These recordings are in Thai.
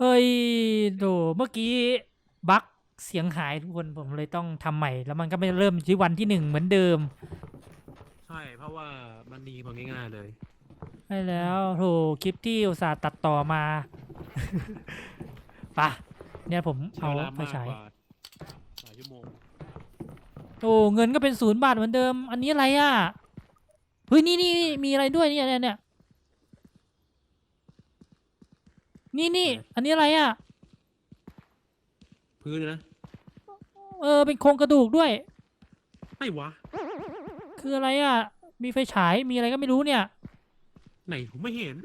เอ้ยโดเมื่อกี้บั๊กเสียงหายทุกคนผมเลยต้องทำใหม่ แล้วมันก็ไม่เริ่มที่วันที่หนึ่งเหมือนเดิมใช่ เพราะว่ามันดีกว่าง่ายๆเลย ใช่แล้วโถคลิปที่อุตส่าห์ตัดต่อมา ปะเนี่ยผมใช้เอาเวลาไปมากใช้กว่าหลายชั่วโมงโอ้เงินก็เป็นศูนย์บาทเหมือนเดิม อันนี้อะไรอะเฮ้ยนี่นี่นี่มีอะไรด้วยเนี่ยเนี่ยเนี่ย นี่นี่อันนี้อะไรอะ พื้นนะ เออ เป็นโครงกระดูกด้วย ไม่วะ คืออะไรอะ มีไฟฉาย มีอะไรก็ไม่รู้เนี่ย ไหนผมไม่เห็น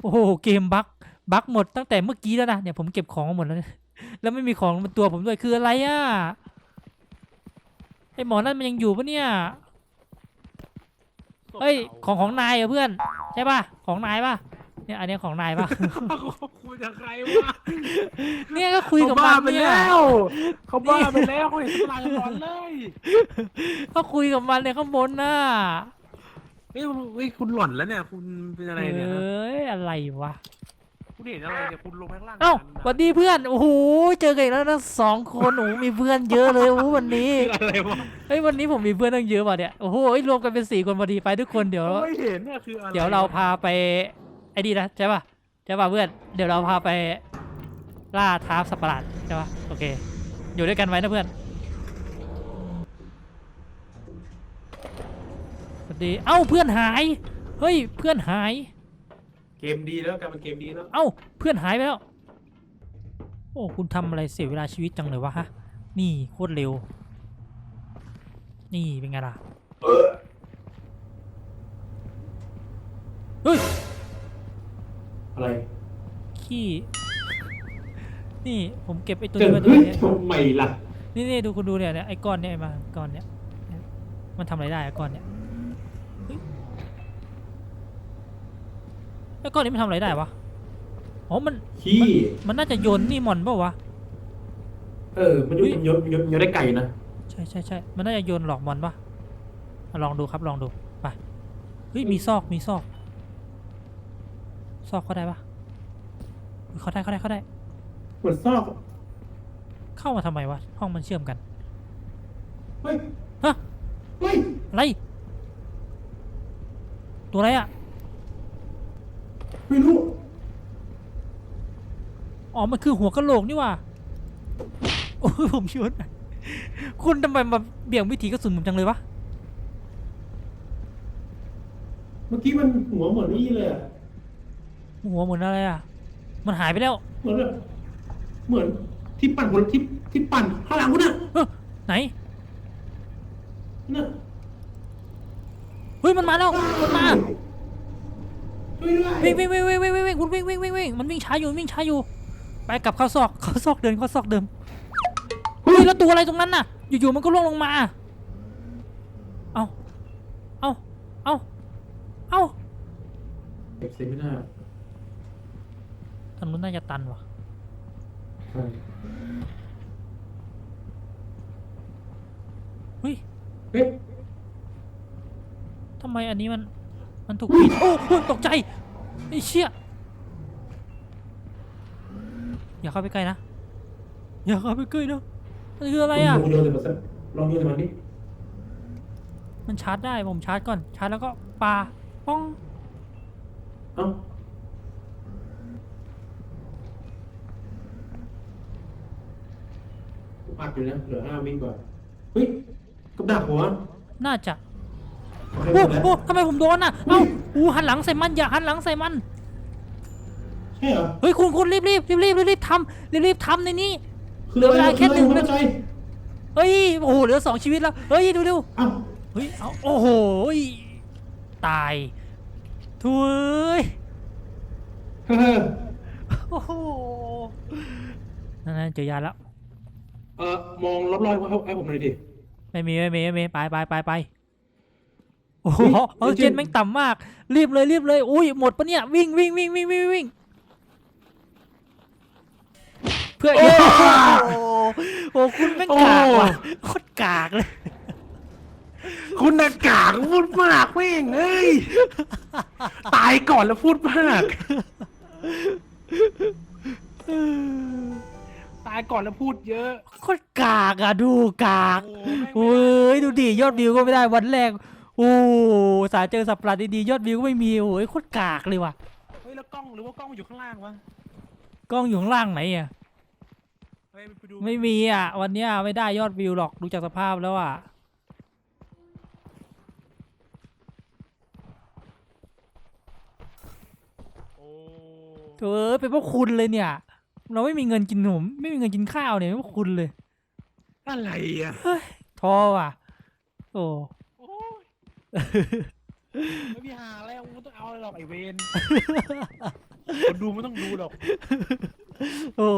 โอ้โห เกมบั๊กบั๊กหมดตั้งแต่เมื่อกี้แล้วนะ เนี่ยผมเก็บของมาหมดแล้วเนี่ยแล้วไม่มีของบนตัวผมด้วย คืออะไรอะ ไอหมอนั่นมันยังอยู่ปะเนี่ยเอ้ย ของของนายเหรอะเพื่อน ใช่ป่ะ ของนายป่ะ เนี่ยอันเนี้ยของนายป่ะคุยกับใครวะเนี่ยก็คุยกับเขามับ้านไปเนี่ย แล้วเขาบ้าไปแล้วเขาเห็นสลายก่อนเลยก็คุยกับมันในข้างบนน่ะเฮ้ยเฮ้ยคุณหล่อนแล้วเนี่ย คุณเป็นอะไรเนี่ยเอ้ยอะไรวะ คุณเห็นอะไรเนี่ยคุณลงไปข้างล่างเอ้ากันนะสวัสดีเพื่อน โอ้โห เจอกันอีกแล้วนะสองคนโอ้โหมีเพื่อนเยอะเลยโอ้โหวันนี้ คืออะไรวะเฮ้ยวันนี้ผมมีเพื่อนตั้งเยอะว่ะเนี่ย โอ้โหรวมกันเป็นสี่คนพอดีไปทุกคนเดี๋ยว ไม่เห็นเนี่ยคืออะไรเดี๋ยวเราพาไป ไอ้นี่นะใช่ป่ะใช่ป่ะเพื่อนเดี๋ยวเราพาไปล่าท้าสัตว์ประหลาดใช่ป่ะโอเค อยู่ด้วยกันไว้นะเพื่อนสวัสดีเอ้าเพื่อนหายเฮ้ยเพื่อนหาย เกมดีแล้วกันเป็นเกมดีแล้วเอ้าเพื่อนหายไปแล้ว โอ้คุณทำอะไรเสียเวลาชีวิตจังเลยวะฮะนี่โคตรเร็ว นี่เป็นไงล่ะเฮ้ย อะไรขี้ นี่ผมเก็บไอ้ตัวเกินี้ดมาตัวขึ้นนี้ทำไมล่ะ นี่นี่ดูคุณดูเนี่ยเนี่ยไอ้ก้อนเนี่ยไอ้มาก้อนเนี่ยมันทำอะไรได้ไอ้ก้อนเนี่ยเฮ้ยไอ้ก้อนนี้มันทำอะไรได้วะอ๋อมันขี้ มันน่าจะโยนนี่หมอนเปล่าวะเออ มันอยู่ยศยศยศได้ไก่นะ ใช่ใช่ใช่มันน่าจะโยนหลอกมอนปะอะลองดูครับลองดูไปเฮ้ยมีซอกมีซอก ซอกเขาได้ปะเฮ้ยเขาได้เขาได้เขาได้ เหมือนซอกเข้ามาทำไมวะ ห้องมันเชื่อมกัน เฮ้ยฮะ เฮ้ยอะไร ตัวอะไรอะไม่รู้อ๋อ มันคือหัวกะโหลกนี่หว่า โอ้ยผมชวนคุณทำไมมาเบี่ยงวิถีกระสุนผมจังเลยวะ เมื่อกี้มันหัวเหมือนนี่เลยอะ หัวเหมือนอะไรอะ มันหายไปแล้ว เหมือนแบบเหมือนที่ปั่นคนที่ที่ปั่นข้างหลังคุณน่ะเอ้อไหน น่ะเฮ้ยมันมาแล้ว มันมา ช่วยด้วยวิ่งวิ่งวิ่งวิ่งวิ่งวิ่งวิ่งคุณวิ่งวิ่งวิ่งวิ่งมันวิ่งช้าอยู่วิ่งช้าอยู่ ไปกลับเข้าซอกเข้าซอกเดินเข้าซอกเดิมเฮ้ยแล้วตัวอะไรตรงนั้นน่ะ อยู่ๆมันก็ล่วงลงมา เอาเอาเอาเอา เก็บเซมิน่า ทางนู้นน่าจะตันว่ะ ใช่เฮ้ยเฮ้ยทำไมอันนี้มัน มันถูกปิด โอ้โหตกใจ ไอ้เชี่ย อย่าเข้าไปใกล้นะ อย่าเข้าไปใกล้นะมันคืออะไรอะ ลองโยนเลยมาสักลองโยนเลยมันดิมันชาร์จได้ ผมชาร์จก่อน ชาร์จแล้วก็ปาป้อง เอ้า อัดอยู่นะเหลือห้าวิก่อนเฮ้ยกับดักหัวน่าจะเอาให้โอ้หมดแล้วโหทำไมผมโดนอะ เอ้าอู้หันหลังใส่มันอย่าหันหลังใส่มันใช่เหรอเฮ้ยคุณคุณรีบรีบรีบรีบรีบทำรีบรีบทำในนี้คือเหลือเวลาแค่หนึ่งคือนาอะไรทีเฮ้ยโอ้โหเหลือสองชีวิตแล้วเฮ้ยดูเร็วเอ้าเฮ้ยเอาโอ้โหยตายถุยเฮ้อโอ้โหนั่นๆเจอยาแล้ว เออมองรอบๆให้ให้ผมหน่อยดิ ไม่มีไม่มีไม่มีไปไปไปไปโอ้โหเฮ้ยออกซิเจนเจนแม่งต่ำมาก รีบเลยรีบเลยอุ้ยหมดปะเนี่ยวิ่งวิ่งวิ่งวิ่งวิ่งวิ่งเพื่อโอ้โหโอ้คุณแม่งกากว่ะโคตรกากเลย คุณอากาศพูดมากแม่งเอ้ย ตายก่อนแล้วพูดมาก เออายก่อนแล้วพูดเยอะโคตรกากอะดูกากโอ้แม่งโอ้ยดูดิยอดวิวก็ไม่ได้วันแรกโอ้สายเจอสับปลาดีๆยอดวิวก็ไม่มีโอ้ยโคตรกากเลยว่ะเฮ้ยแล้วกล้องหรือว่ากล้องมันอยู่ข้างล่างวะกล้องอยู่ข้างล่างไหนอะเฮ้ยไปดูไม่มีอะ วันเนี้ยไม่ได้ยอดวิวหรอกดูจากสภาพแล้วอะโอ้เธอเป็นพวกคุณเลยเนี่ย เราไม่มีเงินกินขนมไม่มีเงินกินข้าวเนี่ยเป็นพวกคุณเลย อะไรอะท้อว่ะ โอ้ โอ้ยไม่มีหาแล้วมึงต้องเอาอะไรหรอกไอเวนคนดูไม่ต้องดูหรอกโอ้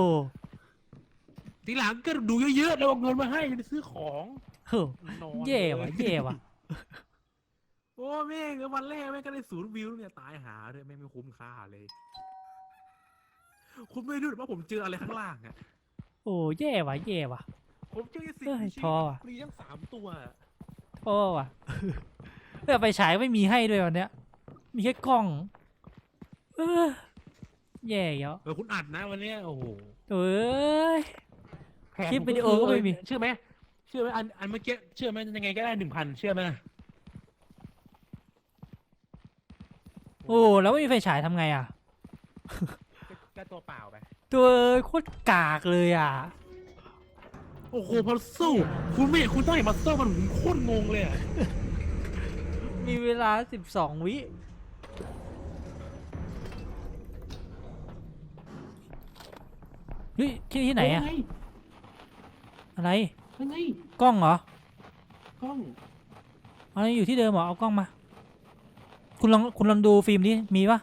ทีหลังก็ดูเยอะๆแล้วเอาเงินมาให้จะไปซื้อของเฮ้อนอนแย่ว่ะแย่ว่ะโอ้แม่งวันแรกแม่งก็ได้ศูนย์วิวเนี่ยตายหาเลยแม่งไม่คุ้มค่าเลย คุณไม่รู้หรือว่าผมเจออะไรข้างล่างอะโอ้แย่ว่ะแย่ว่ะ ผมเจอไอ้สิ่งเอ้ยมีชีท้อวิตว่ะฟรีทั้งสามตัวอะท้อว่ะ เออไปฉายไม่มีให้ด้วยวันเนี้ย มีแค่กล้อง เออแย่เยอะเออคุณอัดนะวันเนี้ยโอ้โหเอ้ย แผนคลิปผมวิดีโอก็ไม่มี เชื่อไหมเชื่อไหมอันอันเมื่อกี้เชื่อไหมยังไงก็ได้หนึ่งพันเชื่อไหมโอ้แล้วไม่มีไฟฉายทำไงอะ แค่ตัวเปล่าไปตัวเอ้ยโคตรกากเลยอะ โอ้โหพัซเซิลคุณไม่เห็นคุณต้องเห็นพัซเซิลมันผมโคตรงงเลยอะมีเวลาสิบสองวิเฮ้ยที่ที่ไหนอะเฮ้ยอะไร เฮ้ยเฮ้ยกล้องเหรอ กล้องอะไรอยู่ที่เดิมเหรอ เอากล้องมา คุณลองคุณลองดูฟิล์มนี้มีปะ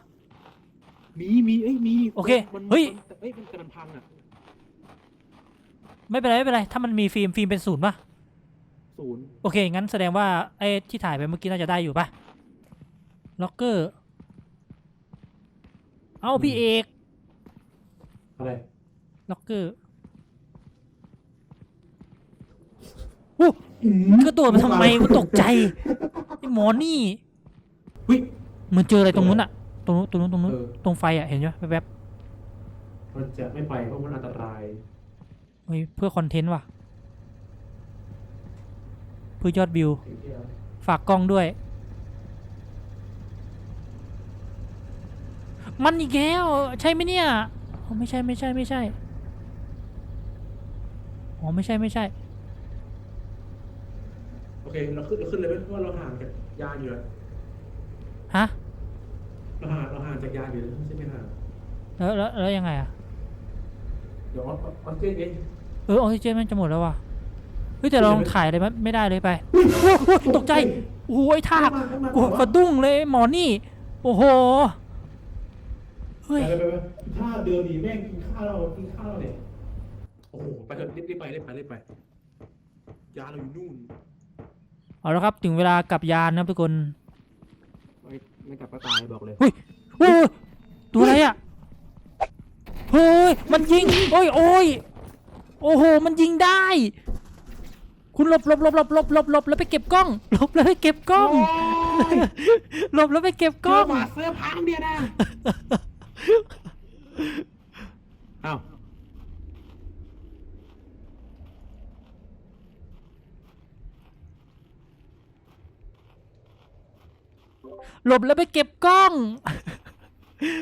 มีมีเอ้ยมีโอเคมันเฮ้ย มันเอ้ยมันกำลังพังอะไม่เป็นไรไม่เป็นไร ถ้ามันมีฟิล์มฟิล์มเป็นศูนย์ปะศูนย์โอเค งั้นแสดงว่าไอ้ที่ถ่ายไปเมื่อกี้น่าจะได้อยู่ปะล็อกเกอร์ เอาพี่เอก อะไรล็อกเกอร์อู้กระโดดมาทำไมกูตกใจ ไอ้หมอนี่ เฮ้ย เหมือนเจออะไรตรงนู้นอะ ตรงนู้นตรงนู้นตรงนู้นเออ ตรงไฟอะเห็นไหมแวบมันจะไม่ไปเพราะมันอันตราย ๆเฮ้ยเพื่อคอนเทนต์ว่ะ เพื่อยอดวิวฝากกล้องด้วย มันอีกแล้วใช่ไหมเนี่ยอ๋อไม่ใช่ไม่ใช่ไม่ใช่อ๋อไม่ใช่ไม่ใช่ โอเค เราขึ้นเราขึ้นเลยไหมเพราะว่าเราห่างจากยานอยู่แล้วฮะ เราห่างเราห่างจากยานอยู่แล้วใช่ไหมห่างแล้วแล้วแล้วยังไงอะเดี๋ยวออสออสเตรเลียเออออกซิเจนมันจะหมดแล้วว่ะเฮ้ยแต่เราลองถ่ายอะไรไม่ไม่ได้เลยไปอุ๊ยโอ้โหตกใจโอ้โหไอ้ทากเข้ามากูเข้ามาสะดุ้งเลยหมอนี่ โอ้โหเฮ้ย ไปไปไปถ้าเดินดีแม่งกินข้าวเรากินข้าวเราเนี่ยโอ้โหไปเถอะรีบรีบไปรีบไปรีบไป ยานเราอยู่นู่น เอาละครับ ถึงเวลากลับยานนะครับทุกคน ไม่ไม่กลับก็ตายบอกเลยโอ้ยตัวอะไรอะเฮ้ยมันยิงโอ้ยโอ้ยโอ้โหมันยิงได้ คุณหลบหลบหลบหลบหลบหลบหลบแล้วไปเก็บกล้องหลบแล้วไปเก็บกล้องยหลบแล้วไปเก็บกเจล้อองหมาเสื้อพังเดียวนะอ้าว หลบแล้วไปเก็บกล้อง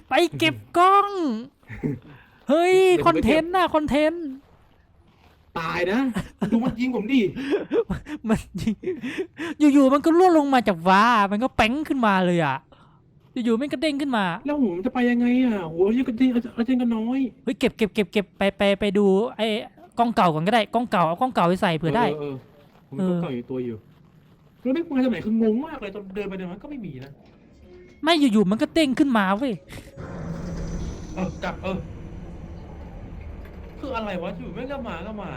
ไปเก็บกล้อง เฮ้ย คอนเทนต์น่ะคอนเทนต์ ตายนะ ดูมันยิงผมดิ มันยิงอยู่ๆมันก็ร่วงลงมาจากฟ้า มันก็แป้งขึ้นมาเลยอะ อยู่ๆมันก็เด้งขึ้นมา แล้วผมจะไปยังไงอะโอ้ยยังก็จริงอาจารย์ก็น้อย เฮ้ยเก็บเก็บเก็บเก็บไปไปไปดูไอ้กล้องเก่าก่อนก็ได้กล้องเก่าเอากล้องเก่าไปใส่เผื่อได้เออผมมีกล้องเก่าอยู่ตัวอยู่แล้วไม่มาจากไหนคืองงมากเลยตอนเดินไปเดินมาก็ไม่มีนะ ไม่อยู่ๆมันก็เด้งขึ้นมาเว้ยเออกลับเออ คืออะไรวะอยู่ไม่ก็มาก็มา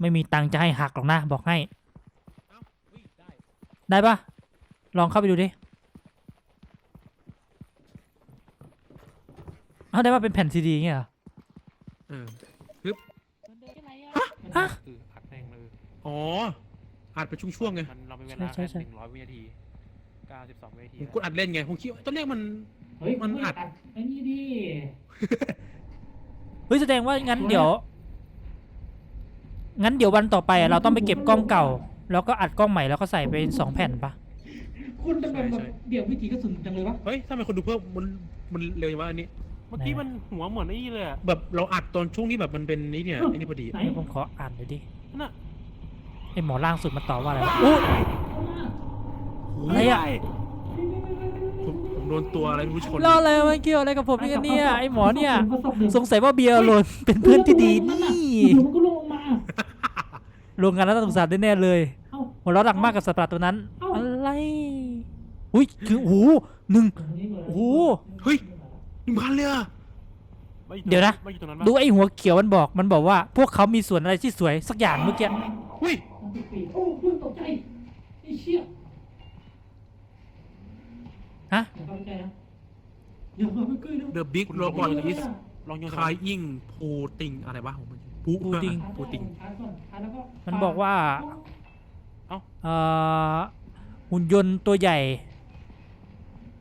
ไม่มีตังค์จะให้หักหรอกนะบอกให้เอ้าเฮ้ยได้ได้ปะลองเข้าไปดูดิเอาได้ว่าเป็นแผ่นซีดีเงี้ยเหรอเออฮะ คืออัดแม่งเลยอ๋ออัดไปช่วงๆไงมันเราเป็นเวลาใช่แค่ใช่หนึ่งร้อยวินาที เก้าสิบสองวินาทีผมกดอัดเล่นไง ผมคิดว่าตอนแรกมัน เฮ้ยมันอัด ไอ้นี่ดิฮ้ยแสดงว่างั้นเดี๋ยว งั้นเดี๋ยววันต่อไปอะเราต้องไปเก็บกล้องเก่า แล้วก็อัดกล้องใหม่แล้วก็ใส่ไปสองแผ่นปะคุณจะเป็นแบบเดี่ยววิธีกระสุนจังเลยวะ เฮ้ยทำไมคนดูเพิ่มมันมันเร็วจังวะอันนี้ เมื่อกี้มันหัวเหมือนไอ้นี่เลยอะแบบเราอัดตอนช่วงที่แบบมันเป็นนี่เนี่ยไอ้นี่พอดีเดี๋ยวผมขออ่านหน่อยดิน่ะไอหมอล่างสุดมันตอบว่าอะไรวะอุ๊ ยอะไรอะผมผมโดนตัวอะไรไม่รู้ชน แล้วอะไรมันเกี่ยวอะไรกับผมอีกันเนี่ยไอหมอเนี่ยสงสัยว่าเบียร์โลนเป็นเพื่อนที่ดีนี่อยู่มันก็ลงมาโรงงานรัฐสงสารแน่ๆเลย เอ้า หัวเราะดังมากกับสัตว์ประหลาดตัวนั้น เอ้า อะไร อุ้ยคือโอ้โหหนึ่งโอ้โห เฮ้ยหนึ่งพันเลยอะเดี๋ยวนะ ไม่อยู่ตรงนั้นดูไอหัวเขียวมันบอกมันบอกว่า พวกเขามีส่วนอะไรที่สวยสักอย่างเมื่อกี้ เฮ้ย โอ้คุณตกใจไอ้เชี่ย ฮะอย่าเข้าไปใกล้นะอย่าเข้าไปใกล้นะ The Big Robot is ลองโยน Crying Crying Puting อะไรวะของมันปู Puting ปูติงชาร์จก่อนชาร์จแล้วก็มันบอกว่า เอ้า เอ่อหุ่นยนต์ตัวใหญ่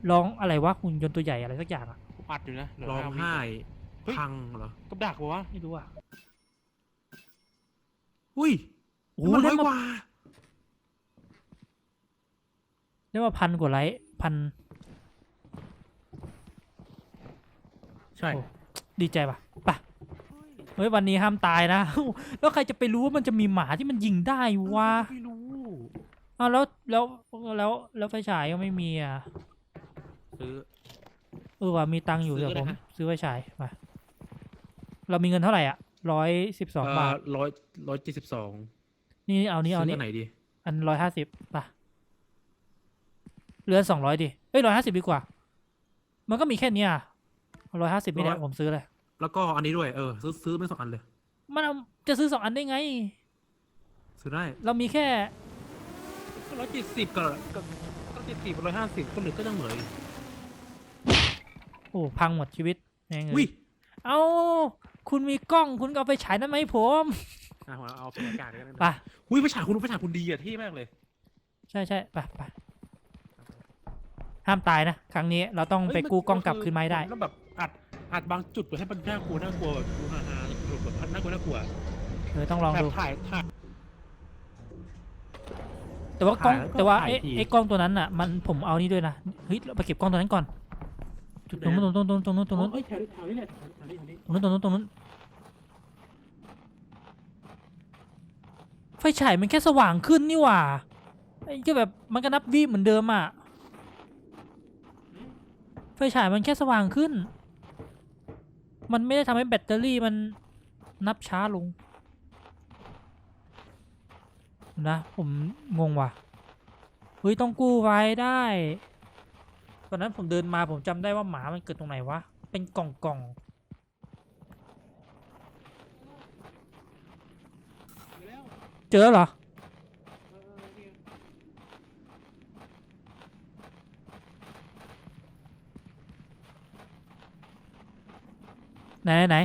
ร้องอะไรวะหุ่นยนต์ตัวใหญ่อะไรสักอย่างอะอัดอยู่นะเหลืร้องาวิไห้เฮ้ยพังเหรอ กับดักปะวะไม่รู้อะอุ้ยโอ้โอ้โหร้ได้อยกมาว่าได้มาพันกว่าไลค์พัน ใช่ โอ้ดีใจปะไปะเฮ้ยวันนี้ห้ามตายนะ แล้วใครจะไปรู้ว่ามันจะมีหมาที่มันยิงได้วะไม่รู้อ้าวแล้วแล้วแล้วแล้วไฟฉายก็ไม่มีอะซื้อ เออว่ามีตังค์อยู่ซื้อเดี๋ยวผมก็ได้ฮะซื้อไฟฉายมาเรามีเงินเท่าไหร่อะร้อยสิบสองบาทร้อยร้อยเจ็ดสิบสองนี่เอานี้เอาซื้นี้อันไหนดีอันร้อยห้าสิบป่ะเหลือสองร้อยดิเอ้ยร้อยห้าสิบดีกว่า มันก็มีแค่เนี้ย ร้อยห้าสิบนี่แหละผมซื้อเลยแล้วก็อันนี้ด้วยเออซื้อซื้อไม่สองอันเลย มันเอาจะซื้อสองอันได้ไง ซื้อได้ เรามีแค่ร้อยเจ็ดสิบกับกับก็เจ็ดสิบร้อยห้าสิบก็เหลือก็ยังเหลืออยู่โอ้พังหมดชีวิตแม่งเอ้อุ้ยยเอาคุณมีกล้องคุณก็เอาไปฉายนั่นไหมาให้ผมอะเอาเอาเป็นอากาศกันไปอุ้ยไปฉายคุณไปฉายคุณดีอะที่มากเลย ใช่ใช่ไปไปห้ามตายนะ ครั้งนี้เราต้องไปกู้กล้องกลับคืนมาให้ได้แล้วแบบ อัดอัดบางจุดให้มันน่ากลัวน่ากลัวแบบดูฮาฮาแบบน่ากลัวน่ากลัวเออต้องลองแบบดู ถ่ายถ่าย แต่ว่ากล้องถ่ายแล้วก็แต่ว่าถ่ายไอ้ทีไอ้กล้องตัวนั้นอะมันผมเอานี่ด้วยนะเฮ้ยเราไปเก็บกล้องตัวนั้นก่อนจุดตรงนู้นตรงนู้นตรงนู้นตรงนู้นเอ้ยแถวนี้แถวนี้แหละแถวนี้แถวนี้ตรงนู้นตรงนู้นตรงนู้นไฟฉายมันแค่สว่างขึ้นนี่หว่าไอ้ก็แบบมันก็นับวิเหมือนเดิมอะไฟฉายมันแค่สว่างขึ้น มันไม่ได้ทำให้แบตเตอรี่มันนับช้าลง นะ ผมงงว่ะ เฮ้ย ต้องกู้ไว้ได้ตอนนั้นผมเดินมาผมจำได้ว่าหมามันเกิดตรงไหนวะ เป็นกล่องกล่องเจอเหรอ ไหนไหนไหน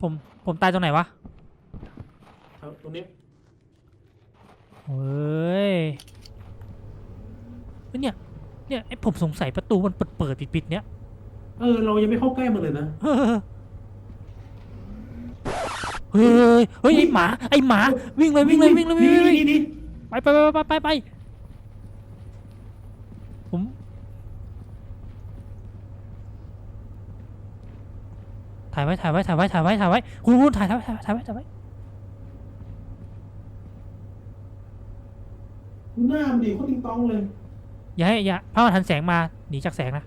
ผมผมตายตรงไหนวะเอาตรงนี้เฮ้ยเฮ้ยเนี่ยเนี่ยไอผมสงสัยประตูมันเปิดเปิดปิดปิดๆเนี่ย เออเรายังไม่เข้าใกล้มันเลยนะ เฮ้ยเฮ้ยไอหมาไอหมาวิ่งเลยวิ่งเลยวิ่งเลยวิ่งเลยวิ่งเลยนี่นี่ไปไปไปไปไปไปผมถ่าย ไว้ถ่ายไว้ถ่ายไว้ถ่ายไว้ถ่ายไว้คุณคุณถ่ายไว้ถ่ายไว้ถ่ายไว้ถ่ายไว้ดูหน้ามันดิโคตรติงตองเลยอย่าให้อย่าพามันหันแสงมาหนีจากแสงนะ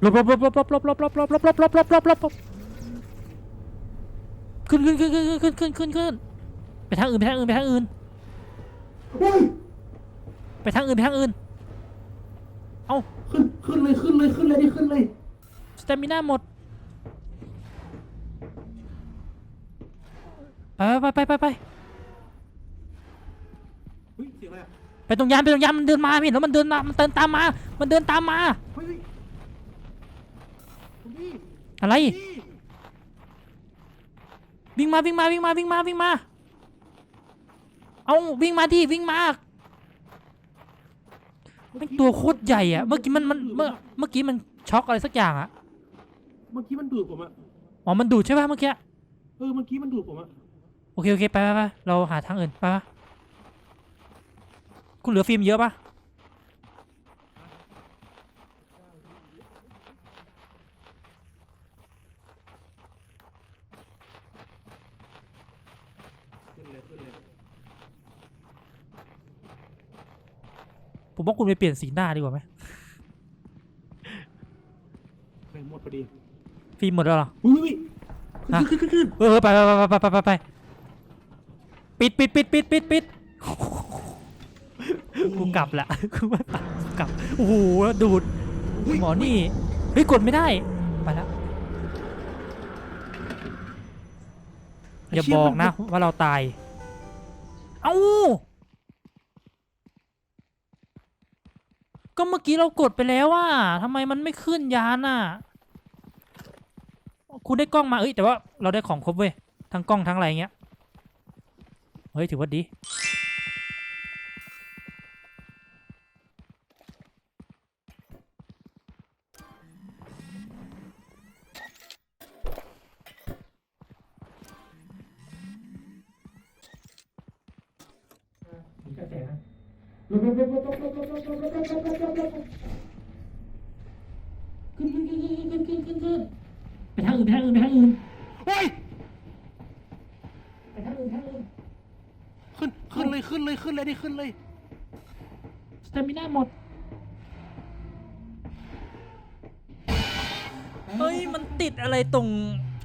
หลบหลบหลบหลบหลบหลบหลบหลบหลบหลบหลบหลบหลบหลบหลบหลบขึ้นขึ้นขึ้นขึ้นขึ้นขึ้นขึ้นขึ้นไปทางอื่นไปทางอื่นไปทางอื่นอุ้ยไปทางอื่นไปทางอื่นขึ้นขึ้นเลยขึ้นเลยขึ้นเลยนี่ขึ้นเลยสเตมิน่าหมด ไปไปไปไปไปเฮ้ยเสียงอะไรอะไปตรงยานไปตรงยานมันเดินมาพี่เห็นแล้วมันเดินมามันเดินตามมา มันเดินตามมา เฮ้ยเฮ้ยนี่อะไรนี่วิ่งมาวิ่งมาวิ่งมาวิ่งมาวิ่งมา เอาวิ่งมาดิวิ่งมาเป็นตัวโคตรใหญ่อะเมื่อกี้มันมันเมื่อเมื่อกี้มันช็อกอะไรสักอย่างอะเมื่อกี้มันดูดผมอะอ๋อมันดูดใช่ป่ะเมื่อกี้ เออเมื่อกี้มันดูดผมอะ โอเคโอเคไปไปไปเราหาทางอื่นไปปะคุณเหลือฟิล์มเยอะปะขึ้นเลยขึ้นเลยผมว่าคุณไปเปลี่ยนสีหน้าดีกว่าไหมแม่งหมดพอดีฟิล์มหมดแล้วเหรออุ้ยฮะขึ้นขึ้นขึ้นเออเออไปไปไปไปไปไปไปปิดปิดปิดปิดปิดปิดกูกลับละกูไม่ไปกูกลับโอ้โหดูดหมอนี่เฮ้ยกดไม่ได้ไปแล้วอย่าบอกนะว่าเราตาย เอ้า ก็เมื่อกี้เรากดไปแล้วว่าทำไมมันไม่ขึ้นยานอะคุณได้กล้องมาเอ้ยแต่ว่าเราได้ของครบเว้ยทั้งกล้องทั้งอะไรเงี้ย เฮ้ย ถือว่าดี มีกระแสนะขึ้นขึ้นขึ้นขึ้นขึ้นขึ้นขึ้นไปทางอื่นไปทางอื่นไปทางอื่น เฮ้ย ไปทางอื่นทางอื่น ขึ้นขึ้นเลย ขึ้นเลยขึ้นเลยดิขึ้นเลยสเตมิน่าหมด เฮ้ย มันติดอะไรตรง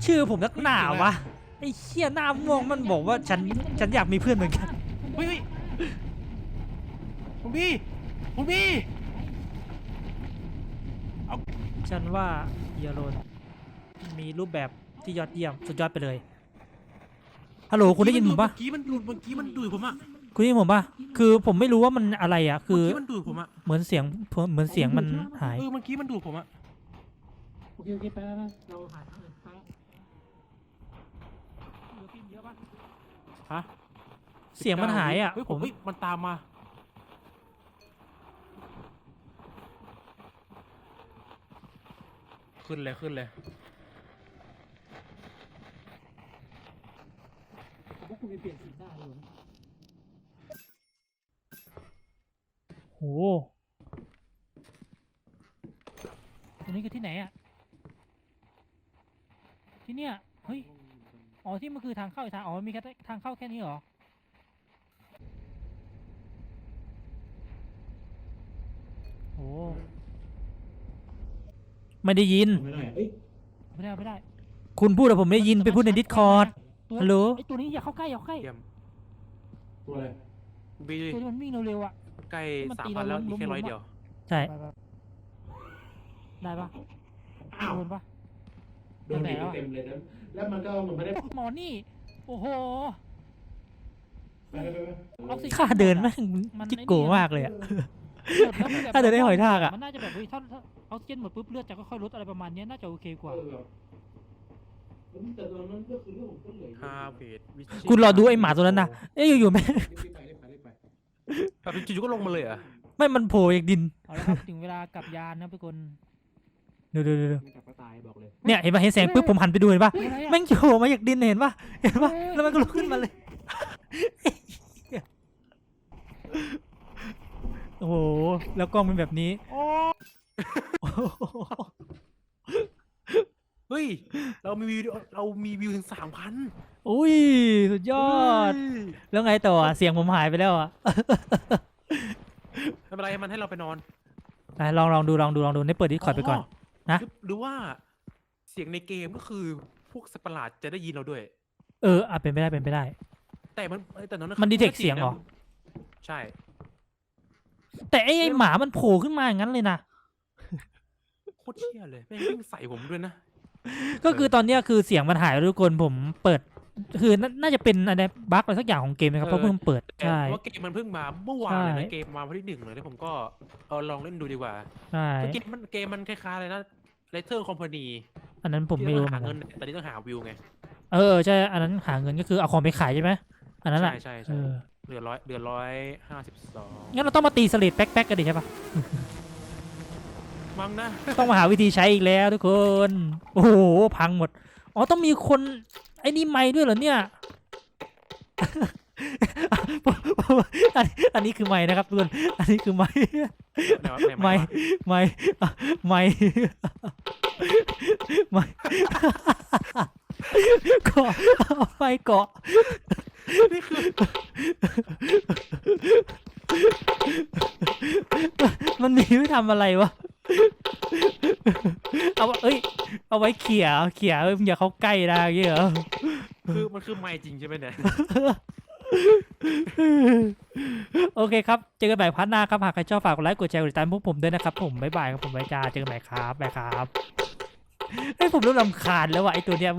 ชื่อผมนักหนาวะไอ้เชี่ยหน้าม่วงมันบอกว่าฉันฉันอยากมีเพื่อนเหมือนกันเฮ้ยเฮ้ยคุณพี่คุณพี่ฉันว่าเยโรนมีรูปแบบที่ยอดเยี่ยมสุดยอดไปเลยฮัลโหลคุณได้ยินผมปะเมื่อกี้มันดูดเมื่อกี้มันดูดผมอะ คุณได้ยินผมปะคือผมไม่รู้ว่ามันอะไรอะ คืเมื่ออกี้มันดูดผมอะเหมือนเสียงเหมือนเสียงมันหาย เออเมื่อกี้มันดูดผมอะโอเคโอเคไปไปไปเราหาทางอื่นไปฮะเสียงมันหายอะเฮ้ยผผมมเฮ้ยมันตามมา ขึ้นเลยขึ้นเลยผมว่าคุณไปเปลี่ยนสีหน้าเลย โห ตรงนี้คือที่ไหนอะที่เนี่ยเฮ้ยอ๋อที่มันคือทางเข้าอีกทางอ๋อมีแค่ทางเข้าแค่นี้เหรอโอ้ไม่ได้ยินไม่ได้เอ้ยไม่ได้ไม่ได้ คุณพูดแต่ผมไม่ได้ยินไปพูดในดิสคอร์ดตัวฮัลโหลไอตัวนี้อย่าเข้าใกล้อย่าเข้าใกล้เยี่ยมตัวอะไรบีตัวที่มันวิ่งเร็วๆอะ ใกล้มันสามตีพันเราแล้วล้อีกมแค่ๆร้อยอะเดียว ใช่ ไปๆได้ปะอ้าวโดนปะโดนบีบเต็มเลยนะแล้วมันก็เหมือนไม่ได้หมอนี่ โอ้โห ไปไปไปออกซิเจน ค่าเดินหมแม่ดอะงมันจิกไอ้โกนี่อะมากเลยอะหมดแล้วคือแบบถ้าเดินได้หอยทากอะ มันน่าจะแบบเฮ้ยถ้าถ้าออกซิเจนหมดปุ๊บเลือดจะค่อยๆลดอะไรประมาณเนี้ยน่าจะโอเคกว่า เออแต่ตอนนั้นก็คือเรื่องของต้นเหลย ฮาเวดวิชิคุณรอดูไอ้หมาตัวนั้นนะ เอ้ยอยู่ๆแม่งรีบไปรีบไปรีบไป แบบจู่ๆก็ลงมาเลยเหรอะไม่มันโผล่จากดินเอาละครับ ถึงเวลากลับยานนะทุกคนดูดูดูดูไม่กลับก็ตายบอกเลยเนี่ยเห็นปะเห็นแสงปุ๊บผมหันไปดูเห็นปะเฮ้ยอะไรอะแม่งโผล่มาจากดินเห็นปะเห็นปะเฮ้ยแล้วมันก็ลุกขึ้นมาเลยโอ้โหแล้วกล้องเป็นแบบนี้โอ้โอ้โหเฮ้ย เรามีวิวเรามีวิวถึงสามพัน อุ้ยสุดยอด แล้วไงต่ออะเสียงผมหายไปแล้วอะ ไม่เป็นไรมันให้เราไปนอนไหนลองลองดูลองดูลองดูนี่เปิดดิคอร์ดไปก่อน นะ หรือหรือว่าเสียงในเกมก็คือพวกสัตว์ประหลาดจะได้ยินเราด้วย เอออะเป็นไปได้เป็นไปได้ แต่มันแต่นั้นมัน detect เสียงเหรอ ใช่ แต่ไอ้ไอ้หมามันโผล่ขึ้นมาอย่างนั้นเลยนะ โคตรเชี่ยเลยแม่งวิ่งใส่ผมด้วยนะ ก็คือตอนเนี้ยคือเสียงมันหายแล้วทุกคนผมเปิด คือน่าน่าจะเป็นอะไรบั๊กอะไรสักอย่างของเกมนะครับเพราะเพิ่งเปิดแต่ใช่ว่าเกมมันเพิ่งมาเมื่อวานเลยใช่นะเกมมาวันที่หนึ่งเลยแล้วผมก็เออลองเล่นดูดีกว่าใช่คือเกมมันเกมมันคล้ายๆเลยนะ Letter Company อันนั้นผมไม่ที่รู้ต้องเหมืหาอนเงิกันนแต่นี่ต้องหาวิวไงเออใช่อันนั้นหาเงินก็คือเอาของไปขายใช่ไหมอันนั้นแหละใช่ใช่เอใช่อเดือนร้อยเดือนร้อยห้าสิบสองงั้นเราต้องมาตีสลิดแป๊กๆกันดิใช่ปะมั้งนะต้องมาหาวิธีใช้อีกแล้วทุกคน โอ้โหพังหมด อ๋อต้องมีคนไอ้นี่ไม้ด้วยเหรอเนี่ยอันอันนี้คือไม้นะครับทุกคนอันนี้คือไม้ไหนวะไหนไม้วะไม้อะไม้ไม้เกาะเอาไม้เกาะนี่คือมันมีไว้ทำอะไรวะ เอาไว้เอ้ย เอาไว้เขี่ยเขี่ยเอ้ยอย่าเข้าใกล้นะอย่างเงี้ยเหรอคือมันคือไม้จริงใช่ไหมเนี่ย โอเคครับ เจอกันใหม่พัฒนาครับ หากใครชอบฝากกดไลค์ กดแชร์ กดติดตามพวกผมด้วยนะครับ ผมบ๊ายบายครับผมบ๊ายจาเจอกันใหม่ครับบ๊ายครับไอ้ยผมเริ่มรำคาญแล้วว่ะไอ้ตัวเนี้ย